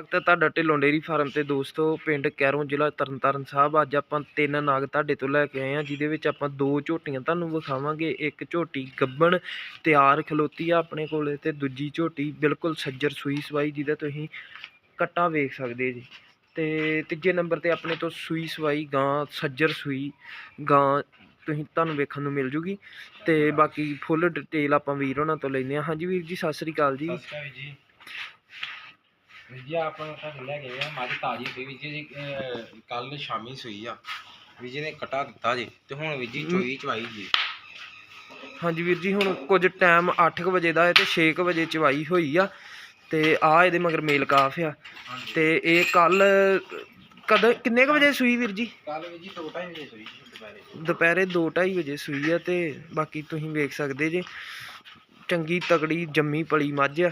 ਸਵਾਗਤ ਹੈ ਤੁਹਾਡਾ ਢਿੱਲੋਂ ਡੇਰੀ ਫਾਰਮ ਤੇ ਦੋਸਤੋ, ਪਿੰਡ ਕੈਰੋਂ ਜ਼ਿਲ੍ਹਾ ਤਰਨਤਾਰਨ ਸਾਹਿਬ। ਅੱਜ ਆਪਾਂ ਤਿੰਨ ਨਾਗ ਤੁਹਾਡੇ ਤੋਂ ਲੈ ਕੇ ਆਏ ਹਾਂ, ਜਿਹਦੇ ਵਿੱਚ ਆਪਾਂ ਦੋ ਝੋਟੀਆਂ ਤੁਹਾਨੂੰ ਵਿਖਾਵਾਂਗੇ। ਇੱਕ ਝੋਟੀ ਗੱਬਣ ਤਿਆਰ ਖਲੋਤੀ ਆ ਆਪਣੇ ਕੋਲੇ ਤੇ ਦੂਜੀ ਝੋਟੀ ਬਿਲਕੁਲ ਸੱਜਰ ਸੂਈ ਸਵਾਈ, ਜਿਹਦਾ ਤੁਸੀਂ ਕੱਟਾ ਵੇਖ ਸਕਦੇ ਜੀ। ਤੇ ਤੀਜੇ ਨੰਬਰ ਤੇ ਆਪਣੇ ਤੋਂ ਸੂਈ ਸਵਾਈ, ਗਾਂ ਸੱਜਰ ਸੂਈ, ਗਾਂ ਤੁਸੀਂ ਤੁਹਾਨੂੰ ਵੇਖਣ ਨੂੰ ਮਿਲ ਜੂਗੀ। ਤੇ ਬਾਕੀ ਫੁੱਲ ਡਿਟੇਲ ਆਪਾਂ ਵੀਰ ਉਹਨਾਂ ਤੋਂ ਲੈਂਦੇ ਹਾਂ। ਹਾਂਜੀ ਵੀਰ ਜੀ, ਸਤਿ ਸ੍ਰੀ ਅਕਾਲ ਜੀ। ਸਤਿ ਸ਼੍ਰੀ ਅਕਾਲ ਜੀ। ਆਪਾਂ ਤੁਹਾਨੂੰ ਲੈ ਕੇ ਆ ਮੱਝ ਤਾਜੀ ਸੂਈ ਵੀਰ ਜੀ ਕੱਲ ਸ਼ਾਮੀ ਸੂਈ ਆ। ਵੀਰ ਜੀ ਨੇ ਕਟਾ ਦਿੱਤਾ ਜੀ ਤੇ ਹੁਣ ਵੀਰ ਜੀ ਚੋਈ ਚਵਾਈ ਜੀ। ਹਾਂਜੀ ਵੀਰ ਜੀ ਹੁਣ ਕੁਝ ਟਾਈਮ 8:00 ਵਜੇ ਦਾ ਹੈ ਤੇ 6:00 ਵਜੇ ਚਵਾਈ ਹੋਈ ਆ ਤੇ ਆ ਇਹਦੇ ਮਗਰ ਮੇਲ ਕਾਫ ਆ। ਤੇ ਇਹ ਕੱਲ ਕਦ ਕਿੰਨੇ ਕੁ ਵਜੇ ਸੂਈ ਵੀਰ ਜੀ? ਕੱਲ ਵੀਰ ਜੀ ਟੋਟਾ ਹੀ ਸੂਈ ਦੁਪਹਿਰੇ। ਦੁਪਹਿਰੇ 2:30 ਵਜੇ ਸੂਈ ਆ ਤੇ ਬਾਕੀ ਤੁਸੀਂ ਵੇਖ ਸਕਦੇ ਜੇ। ਚੰਗੀ ਤਗੜੀ ਜੰਮੀ ਪਲੀ ਮੱਝ ਆ।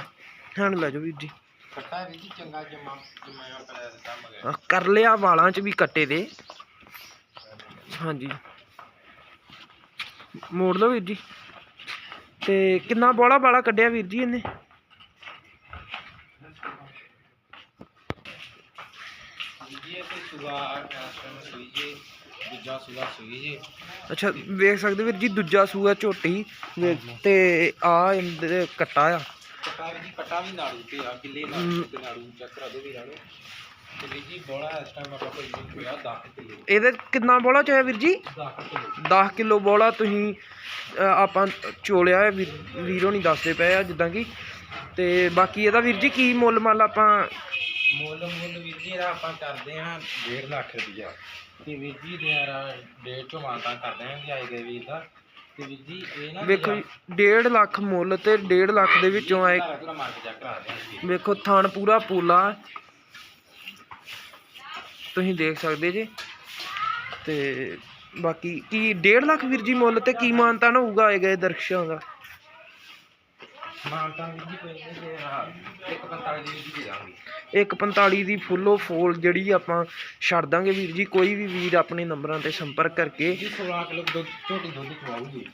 ਹਣ ਲੈ ਜਾਓ ਵੀਰ ਜੀ। ਕਟਾ ਵੀਰ ਜੀ ਚੰਗਾ ਜਮਾ ਜਮਾਇਆ ਕਰਿਆ ਦਿੱਤਾ ਮਗਰ ਆਹ ਕਰ ਲਿਆ ਵਾਲਾਂ 'ਚ ਵੀ ਕੱਟੇ ਦੇ। ਹਾਂਜੀ। ਮੋੜ ਲਓ ਵੀਰ ਜੀ। ਤੇ ਕਿੰਨਾ ਬੋਲਾ ਬਾਲਾ ਕੱਢਿਆ ਵੀਰ ਜੀ ਇਹਨੇ? ਵੀਰ ਜੀ ਇਹ ਤੇ ਸੁਗਾ ਟ੍ਰਾਂਸਫਰ ਸੂਈ ਜੀ ਦੂਜਾ ਸੁਗਾ ਸੂਈ ਜੀ। ਅੱਛਾ ਵੇਖ ਸਕਦੇ ਵੀਰ ਜੀ ਦੂਜਾ ਸੂਆ ਝੋਟੀ। ਵੇ- ਤੇ ਆ ਇਹਦੇ ਕੱਟਾ ਆ। ਕਟਾ ਜੀ ਕਟਾ ਵੀ ਨਾੜੂ ਤੇ ਆ ਕਿੱਲੇ। ਨਾੜੂ ਤੇ ਨਾੜੂ ਚੈੱਕ ਕਰਾ ਦਿਓ ਵੀਰਾਂ ਨੂੰ ਤੇ ਵੀਰ ਜੀ ਬੋਲਾ ਇਸ ਟਾਈਮ ਆਪਾਂ ਕੋਈ ਨਹੀਂ ਹੋਇਆ 10 ਕਿਲੋ। ਇਹਦੇ ਕਿੰਨਾ ਬੋਲਾ ਚ ਹੋਇਆ ਵੀਰ ਜੀ? 10 ਕਿਲੋ। 10 ਕਿਲੋ ਬੋਲਾ ਤੁਸੀਂ ਆਪਾਂ ਚੋਲਿਆ ਹੈ ਵੀਰ ਨਹੀਂ ਦੱਸਦੇ ਪਏ ਆ ਜਿੱਦਾਂ ਕਿ। ਤੇ ਬਾਕੀ ਇਹਦਾ ਵੀਰ ਜੀ ਕੀ ਮੁੱਲ ਮੱਲ ਆਪਾਂ? ਮੁੱਲ ਮੁੱਲ ਵੀਰ ਜੀ ਇਹਦਾ ਆਪਾਂ ਕਰਦੇ ਹਾਂ 1.5 ਲੱਖ ਰੁਪਈਆ। ਤੇ ਵੀਰ ਜੀ ਦੇ ਯਾਰ ਡੇਢ ਚੋਂ ਮਾਨਤਾ ਕਰਦੇ ਹਾਂ ਕਿ ਆਏ ਗਏ ਵੀਰ ਦਾ। ਤੇ ਵੀਰ ਜੀ ਇਹ ਨਾ ਵੇਖੋ ਜੀ 1.5 ਲੱਖ ਮੁੱਲ ਤੇ 1.5 ਲੱਖ ਦੇ ਵਿੱਚੋਂ ਆਏ ਸਾਰਾ ਪੂਰਾ ਮਾਰ ਕੇ ਚੈੱਕ ਕਰਾ ਦਿਆਂਗੇ ਵੇਖੋ ਥਣ ਪੂਰਾ ਪੂਲਾ। ਤੁਸੀਂ ਦੇਖ ਸਕਦੇ ਜੀ। ਤੇ ਬਾਕੀ ਕੀ 1.5 ਲੱਖ ਵੀਰ ਜੀ ਮੁੱਲ ਤੇ ਕੀ ਮਾਨਤਾ ਨਾ ਹੋਊਗਾ ਆਏ ਗਏ ਦਰਸ਼ਕਾਂ ਦਾ? ਮਾਨਤਾ ਵੀਰ ਜੀ ਕੋਈ ਇੱਕ 45 ਦੀ ਵੀਰ ਦੇ ਦਾਂਗੇ 145 ਦੀ ਫੁੱਲੋ ਫੋਲ ਜਿਹੜੀ ਆਪਾਂ ਛੱਡ ਦਾਂਗੇ ਵੀਰ ਜੀ, ਕੋਈ ਵੀ ਵੀਰ ਆਪਣੇ ਨੰਬਰਾਂ ਤੇ ਸੰਪਰਕ ਕਰਕੇ ਜੀ 16 ਕਿਲੋ ਦੁੱਧ, ਝੋਟੀ ਦੁੱਧ ਖਵਾਉਗੀ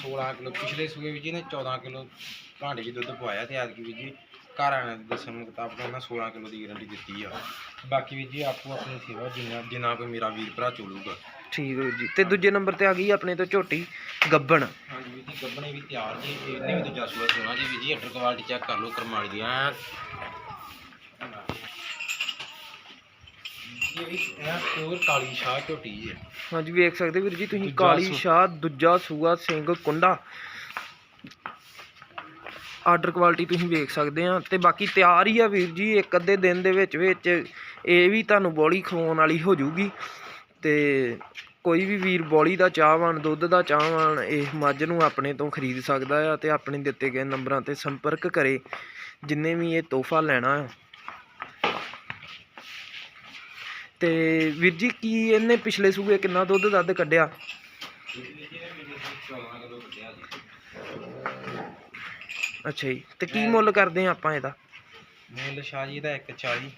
16 ਕਿਲੋ, ਪਿਛਲੇ ਸੂਏ ਵਿੱਚ ਇਹਨੇ 14 ਕਿਲੋ ਭਾਂਡੇ ਜੀ ਦੁੱਧ ਪਵਾਇਆ ਤੇ ਐਤਕੀ ਵੀਰ ਜੀ, ਘਰ ਆਣੇ ਦੇ ਦੱਸਣ ਮੁਤਾਬਕ ਇਹਨਾਂ 16 ਕਿਲੋ ਦੀ ਗਾਰੰਟੀ ਦਿੱਤੀ ਆ। ਬਾਕੀ ਵੀਰ ਜੀ, ਆਪੋ ਆਪਣੀ ਸੇਵਾ ਜਿੰਨਾ ਜਿੰਨਾ ਕੋਈ ਮੇਰਾ ਵੀਰ ਭਰਾ ਚੋਲੂਗਾ। ਠੀਕ ਹੈ ਵੀਰ ਜੀ। ਤੇ ਦੂਜੇ ਨੰਬਰ ਤੇ ਆ ਗਈ ਆਪਣੇ ਤੋਂ ਝੋਟੀ ਗੱਬਣ। ਹਾਂਜੀ ਵੀਰ ਜੀ ਗੱਬਣੇ ਵੀ ਤਿਆਰ ਜੀ ਇਹਨੇ ਵੀ ਦੂਜਾ ਸੂਆ ਸੋਣਾ ਜੀ ਵੀਰ ਜੀ ਅਟਰ ਕੁਆਲਿਟੀ ਚੈੱਕ ਕਰ ਲਓ ਕਰਮਾਲੀ ਦੀ ਐਂ। ਇਹ ਵੀ ਇਹ ਪਿਓਰ ਕਾਲੀ ਸ਼ਾਹ ਝੋਟੀ ਹੈ ਹਾਂਜੀ ਵੇਖ ਸਕਦੇ ਵੀਰ ਜੀ ਤੁਸੀਂ ਕਾਲੀ ਸ਼ਾਹ ਦੂਜਾ ਸੂਆ ਸਿੰਘ ਕੁੰਡਾ। ਆਰਡਰ ਕੁਆਲਿਟੀ ਤੁਸੀਂ ਵੇਖ ਸਕਦੇ ਆ। ਤੇ ਬਾਕੀ ਤਿਆਰ ਹੀ ਆ ਵੀਰ ਜੀ ਇੱਕ ਅੱਧੇ ਦਿਨ ਦੇ ਵਿੱਚ ਵਿੱਚ ਇਹ ਵੀ ਤੁਹਾਨੂੰ ਬੋਲੀ ਖਵਾਉਣ ਵਾਲੀ ਹੋ ਜਾਊਗੀ ਤੇ ਕੋਈ ਵੀ ਵੀਰ ਬੋਲੀ ਦਾ ਚਾਹਵਾਨ, ਦੁੱਧ ਦਾ ਚਾਹਵਾਨ, ਇਹ ਮੱਝ ਨੂੰ ਆਪਣੇ ਤੋਂ ਖਰੀਦ ਸਕਦਾ ਆ ਤੇ ਆਪਣੇ ਦਿੱਤੇ ਗਏ ਨੰਬਰਾਂ ਤੇ ਸੰਪਰਕ ਕਰੇ, ਜਿੰਨੇ ਵੀ ਇਹ ਤੋਹਫਾ ਲੈਣਾ ਆ। ਤੇ ਵੀਰ ਜੀ, ਕੀ ਇਹਨੇ ਪਿਛਲੇ ਸੂਏ ਕਿੰਨਾ ਦੁੱਧ ਦੱਧ ਕੱਢਿਆ? ਅੱਛਾ ਜੀ, ਤੇ ਕੀ ਮੁੱਲ ਕਰਦੇ ਆ ਆਪਾਂ ਇਹਦਾ? ਮੁੱਲ ਸ਼ਾਹ ਜੀ ਦਾ 140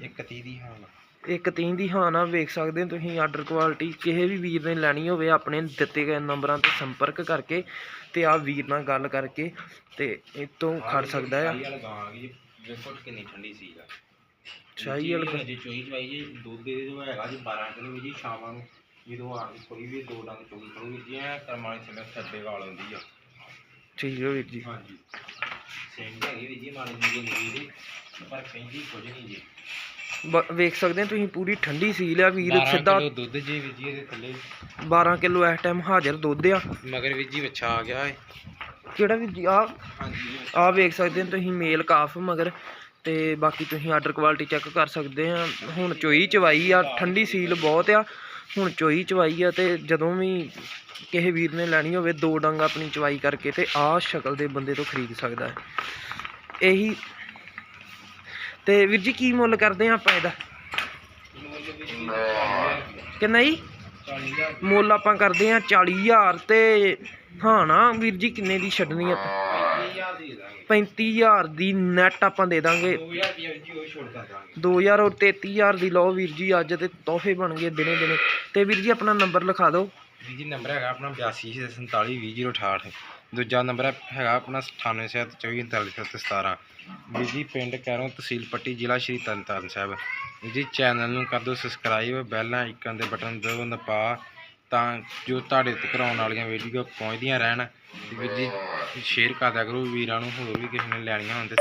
130 ਦੀ ਹਾਲ ਇੱਕ ਤੀਨ ਦੀ ਹਾਂ ਨਾ ਵੇਖ ਸਕਦੇ ਹੋ ਤੁਸੀਂ ਆਰਡਰ ਕੁਆਲਿਟੀ ਕਿਸੇ ਵੀ ਵੀਰ ਨੇ ਲੈਣੀ ਹੋਵੇ ਆਪਣੇ ਦਿੱਤੇ ਗਏ ਨੰਬਰਾਂ ਤੇ ਸੰਪਰਕ ਕਰਕੇ ਤੇ ਆ ਵੀਰ ਨਾਲ ਗੱਲ ਕਰਕੇ ਤੇ ਇਹ ਤੋਂ ਖੜ ਸਕਦਾ ਆ। ਸ਼ਾਹੀ ਵਾਲਾ ਗਾਂ ਆ ਗਈ ਜੀ ਵੇਖੋ ਕਿੰਨੀ ਠੰਡੀ ਸੀ ਆ ਸ਼ਾਹੀ ਵਾਲਾ ਜੀ ਚੋਈ ਚਵਾਈ ਜੀ ਦੁੱਧ ਦੇ ਜੋ ਹੈਗਾ ਜੀ 12 ਕਿਲੋ ਵੀ ਜੀ ਸ਼ਾਮਾਂ ਨੂੰ ਜਦੋਂ ਆ ਕੇ ਕੋਈ ਵੀ ਦੋ ਡੰਗ ਚੋਈ ਕਰੂਗੀ ਜੀ ਐ ਕਰਮਾਲੀ ਸਮੇਂ ਥੱਡੇ ਵਾਲ ਆਉਂਦੀ ਆ। ਠੀਕ ਹੈ ਵੀਰ ਜੀ। ਹਾਂਜੀ। ਸੇਮ ਹੈਗੀ ਵੀ ਜੀ ਮਾੜੀ ਜੀ ਨਹੀਂ ਦੀ ਪਰ ਕਹਿੰਦੀ ਕੁਝ ਨਹੀਂ ਜੀ। ਬ- ਵੇਖ ਸਕਦੇ ਹੋ ਤੁਸੀਂ ਪੂਰੀ ਠੰਡੀ ਸੀਲ ਆ ਵੀਰ 12 ਸਿੱਧਾ ਕਿਲੋ ਦੁੱਧ ਜੀ ਵੀ ਜੀ ਇਹਦੇ ਥੱਲੇ। 12 ਕਿਲੋ ਇਸ ਟਾਈਮ ਹਾਜ਼ਰ ਦੁੱਧ ਆ। ਮਗਰ ਵੀ ਜੀ ਬੱਚਾ ਆ ਗਿਆ ਹੈ ਕਿਹੜਾ ਵੀਰ ਜੀ? ਆ। ਹਾਂਜੀ ਆ ਵੇਖ ਸਕਦੇ ਹੋ ਤੁਸੀਂ ਮੇਲ ਕਾਫ ਮਗਰ ਤੇ ਬਾਕੀ ਤੁਸੀਂ ਆਰਡਰ ਕੁਆਲਿਟੀ ਚੈੱਕ ਕਰ ਸਕਦੇ ਆ ਹੁਣ ਚੋਈ ਚਵਾਈ ਆ ਠੰਡੀ ਸੀਲ ਬਹੁਤ ਆ। ਹੁਣ ਚੋਈ ਚਵਾਈ ਆ ਤੇ ਜਦੋਂ ਵੀ ਕਿਸੇ ਵੀਰ ਨੇ ਲੈਣੀ ਹੋਵੇ ਦੋ ਡੰਗ ਆਪਣੀ ਚਵਾਈ ਕਰਕੇ ਤੇ ਆਹ ਸ਼ਕਲ ਦੇ ਬੰਦੇ ਤੋਂ ਖਰੀਦ ਸਕਦਾ ਹੈ। ਇਹੀ ਤੇ ਵੀਰ ਜੀ, ਕੀ ਮੁੱਲ ਕਰਦੇ ਆ ਆਪਾਂ ਇਹਦਾ? ਕਿੰਨਾ ਜੀ ਮੁੱਲ ਆਪਾਂ ਕਰਦੇ ਆ 40000 ਤੇ, ਹਾਂ ਨਾ, ਵੀਰ ਜੀ, ਕਿੰਨੇ ਦੀ ਛੱਡਣੀ ਆਪਾਂ? 25000 ਦੇ 35000 ਦੀ ਨੈਟ ਆਪਾਂ ਦੇ ਦਾਂਗੇ। 2000 ਰੁਪਏ ਜੀ ਉਹ ਛੋੜ ਦਾਂਗੇ 2000 ਔਰ 33000 ਦੀ ਲਓ ਵੀਰ ਜੀ, ਅੱਜ ਤੇ ਤੋਹਫੇ ਬਣ ਗਏ ਦਿਨੇ ਦਿਨੇ। ਤੇ ਵੀਰ ਜੀ, ਆਪਣਾ ਨੰਬਰ ਲਿਖਾ ਦਿਓ। ਵੀਰ ਜੀ ਨੰਬਰ ਹੈਗਾ ਆਪਣਾ 8247420068 ਦੂਜਾ ਨੰਬਰ ਹੈਗਾ ਆਪਣਾ 9872244717 ਵੀਰ ਜੀ ਪਿੰਡ ਕੈਰੋਂ ਤਹਿਸੀਲ ਪੱਟੀ ਜ਼ਿਲ੍ਹਾ ਸ਼੍ਰੀ ਤਰਨਤਾਰਨ ਸਾਹਿਬ। ਵੀਰ ਜੀ ਚੈਨਲ ਨੂੰ ਕਰ ਦਿਓ ਸਬਸਕ੍ਰਾਈਬ, ਬੈਲ ਆਈਕਨ ਦੇ ਬਟਨ ਦੋ ਨਪਾ ਤਾਂ ਜੋ ਤੁਹਾਡੇ ਤੱਕ ਆਉਣ ਵਾਲੀਆਂ ਵੀਡੀਓ ਪਹੁੰਚਦੀਆਂ ਰਹਿਣ। ਤੇ ਵੀਰ ਜੀ ਸ਼ੇਅਰ ਕਰ ਕਰੋ, ਵੀਰਾਂ ਨੂੰ ਹੋਰ ਵੀ ਕਿਸੇ ਨੇ ਲੈਣੀਆਂ ਹੁੰਦੇ